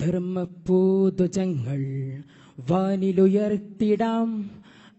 ധർമ്മപൂതുജങ്ങൾ വാനിലുയർത്തിടാം.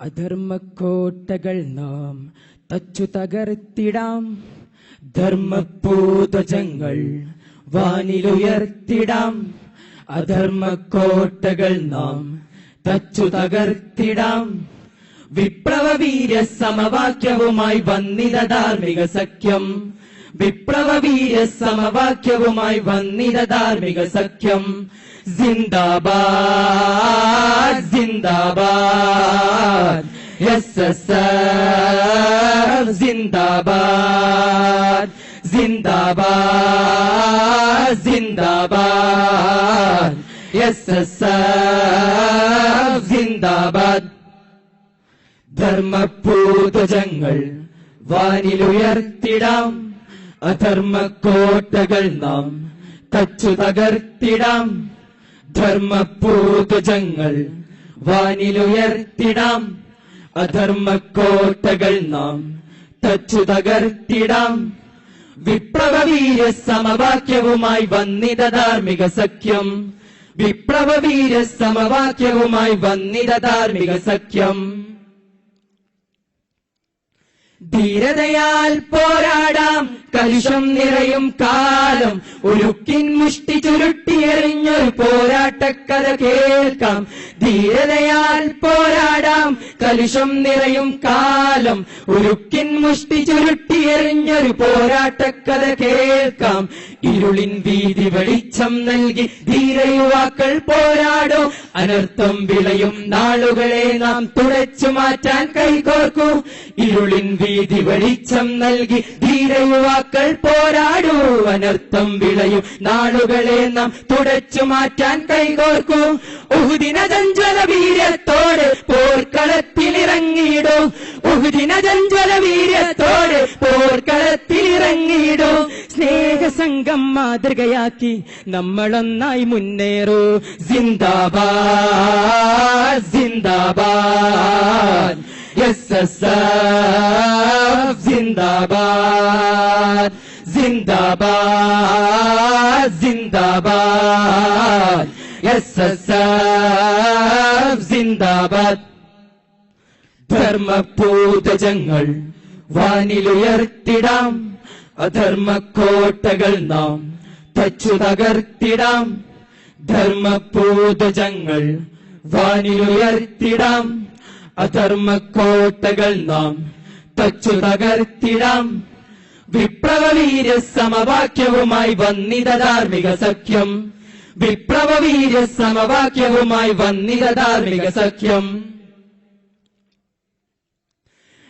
അധർമ്മക്കോട്ടകൾ നാം തച്ചു തകർത്തിടാം. ധർമ്മപൂതുജങ്ങൾ വാനിലുയർത്തിടാം. അധർമ്മക്കോട്ടകൾ നാം തച്ചു തകർത്തിടാം. വിപ്ലവീര സമവാക്യവുമായി വന്നിത ധാർമ്മിക സഖ്യം വിപ്ലവവീര സമവാക്യവുമായി വന്നിത ധാർമ്മിക സഖ്യം. സിന്ദാബാദ് സിന്ദാബാദ് എസ് എസ് സിന്ദാബാദ് സിന്ദാബാദ് സിന്ദാബാദ് എസ് എസ് സിന്ദാബാദ് ധർമ്മപൂതജങ്ങൾ വാനിലുയർത്തിടാം. അധർമ്മക്കോട്ടകൾ നാം തച്ചു തകർത്തിടാം. ധർമ്മപൂതജങ്ങൾ വാനിലുയർത്തിടാം. അധർമ്മക്കോട്ടകൾ നാം തച്ചു തകർത്തിടാം. വിപ്ലവീര സമവാക്യവുമായി വന്നിത ധാർമ്മിക സഖ്യം. വിപ്ലവീര സമവാക്യവുമായി വന്നിത ധാർമ്മിക സഖ്യം. ധീരതയാൽ പോരാടാം. കലുഷം നിറയും കാലം. ഉരുക്കിൻ മുഷ്ടി ചുരുട്ടിയെറിഞ്ഞൊരു പോരാട്ടക്കഥ കേൾക്കാം. ധീരതയാൽ പോരാടാം. കലുഷം നിറയും കാലം. ഉരുക്കിൻ മുഷ്ടി ചുരുട്ടിയെറിഞ്ഞൊരു പോരാട്ടക്കഥ കേൾക്കാം. ഇരുളിൻ വീതി വെളിച്ചം നൽകി ധീര യുവാക്കൾ പോരാടും. അനർത്ഥം വിളയും നാളുകളെ നാം തുടച്ചു മാറ്റാൻ കൈകോർക്കൂ. ഇരുളിൻ വീതി വെളിച്ചം നൽകി ധീര യുവാക്കൾ പോരാടൂ. അനർത്ഥം വിളയും നാളുകളെ നാം തുടച്ചു മാറ്റാൻ കൈകോർക്കൂ. ഉഹുദിന വീര്യത്തോട് പോർക്കളത്തിലിറങ്ങിയിടൂ ഉഹുദിന ചഞ്ചല വീര്യത്തോടെ പോർക്കളത്തിലിറങ്ങിയിടൂ. സ്നേഹസംഘം മാതൃകയാക്കി നമ്മളൊന്നായി മുന്നേറൂ. സിന്ദാബാദ് സിന്ദാബാദ്. എസ് എസ് സിന്ദാബാദ്. സിന്ദാബാദ് സിന്ദാബാദ്. എസ് എസ് സിന്ദാബാദ്. ധർമ്മപൂതജങ്ങൾ വാനിലുയർത്തിടാം. അധർമ്മക്കോട്ടകൾ നാം തച്ചു തകർത്തിടാം. ധർമ്മപൂതജങ്ങൾ വാനിലുയർത്തിടാം. അധർമ്മക്കോട്ടകൾ നാം തച്ചു തകർത്തിടാം. വിപ്ലവീര സമവാക്യവുമായി വന്നിത ധാർമ്മിക സഖ്യം. വിപ്ലവീര സമവാക്യവുമായി വന്നിത ധാർമ്മിക സഖ്യം.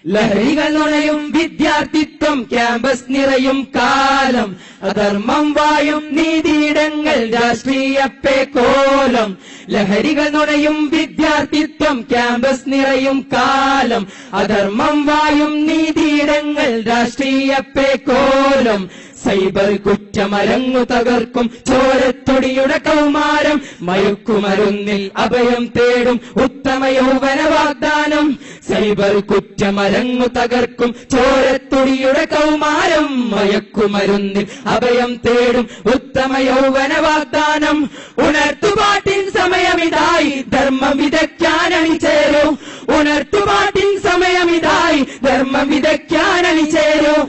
ലഹരികൾ നുണയും വിദ്യാർത്ഥിത്വം ക്യാമ്പസ് നിറയും കാലം അധർമ്മം വായും നീതിയിടങ്ങൾ രാഷ്ട്രീയപ്പേ കോലം ലഹരികൾ നുണയും വിദ്യാർത്ഥിത്വം ക്യാമ്പസ് നിറയും കാലം അധർമ്മം വായും നീതിയിടങ്ങൾ രാഷ്ട്രീയപ്പേ കോലം സൈബർ കുറ്റമരങ്ങു തകർക്കും. ചോരത്തൊടിയുടെ കൗമാരം. മയക്കുമരുന്നിൽ അഭയം തേടും. ഉത്തമ യൗവന വാഗ്ദാനം. സൈബർ കുറ്റമരങ്ങു തകർക്കും. ചോരത്തൊടിയുടെ കൗമാരം. മയക്കുമരുന്നിൽ അഭയം തേടും. ഉത്തമ യൗവന വാഗ്ദാനം. ഉണർത്തുപാട്ടിൻ സമയമിതായി ധർമ്മം വിതയ്ക്കാനണി അണിചേരൂ ഉണർത്തുപാട്ടിൻ സമയമിതായി ധർമ്മം വിതയ്ക്കാനണി അണിചേരൂ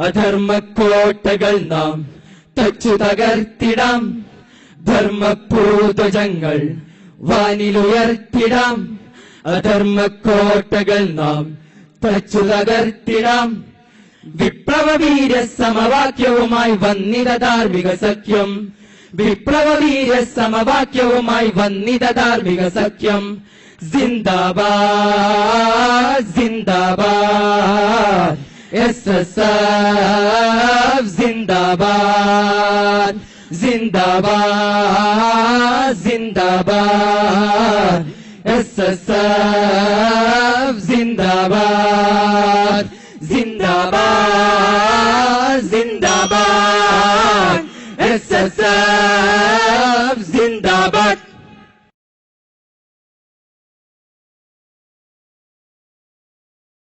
അധർമ്മക്കോട്ടകൾ നാം തച്ചു തകർത്തിടാം. ധർമ്മപൂതജങ്ങൾ വാനിലുയർത്തിടാം. അധർമ്മക്കോട്ടകൾ നാം തച്ചു തകർത്തിടാം. വിപ്ലവീര സമവാക്യവുമായി വന്നിത ധാർമ്മിക സഖ്യം വിപ്ലവീര സമവാക്യവുമായി വന്നിത ധാർമ്മിക സഖ്യം സിന്ദാബാദ് സിന്ദാബാദ്. എസ് എസ് സിന്ദാബാദ് സിന്ദാബാദ് സിന്ദാബാദ് എസ് എസ് എഫ് സിന്ദാബാദ് സിന്ദാബാദ് സിന്ദാബാദ് എസ് എസ് എഫ് സിന്ദാബാദ്